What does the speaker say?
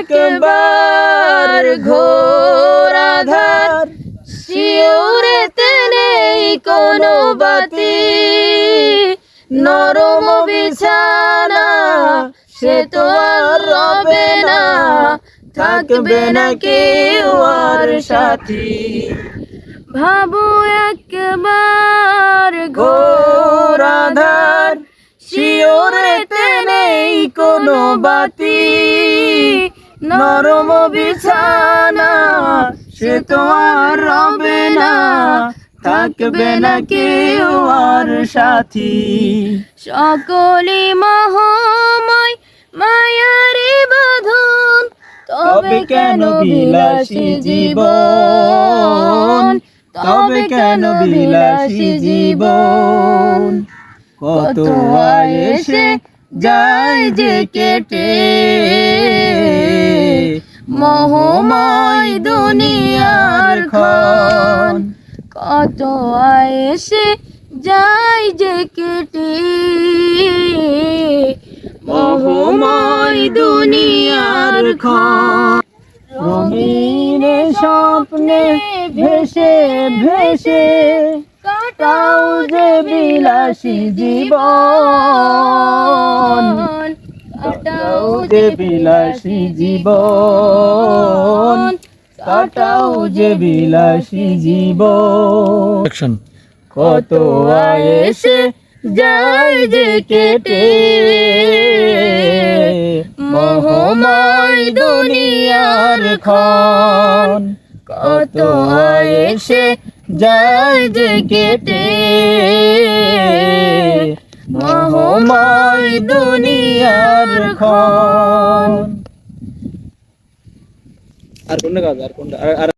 একবার ঘোর আধার শিওরেতে নেই কোনো বাতি। নরম বিছানা, সে তো আর রবে না। থাকবে না কেউ আর সাথী। ভাবো একবার ঘোর আধার শিওরেতে নেই কোনো বাতি। নরম বিছানা সে তো আর রবে না। থাকবে না কেউ আর সাথী। সকলে মহাময় মায়ারি বাঁধন তবে কেন বিলাসী জীবন? তবে কেন বিলাসী জীবন? কত এসে যায় যে কেটে? মোহময় দুনিয়ার খন কত এসে যায় যে কেটে। মোহময় দুনিয়ার খন রঙিন স্বপ্নে ভেসে ভেসে কাটাও যে বিলাসী জীবন। যে বিলাসী জীবন কাটাও যে বিলাসী জীবন। কত এসে যায় যে কেটে মোহময় দুনিয়ার খন কত এসে যায় যে কেটে আর কোনটা কাজ আর কোনটা? আর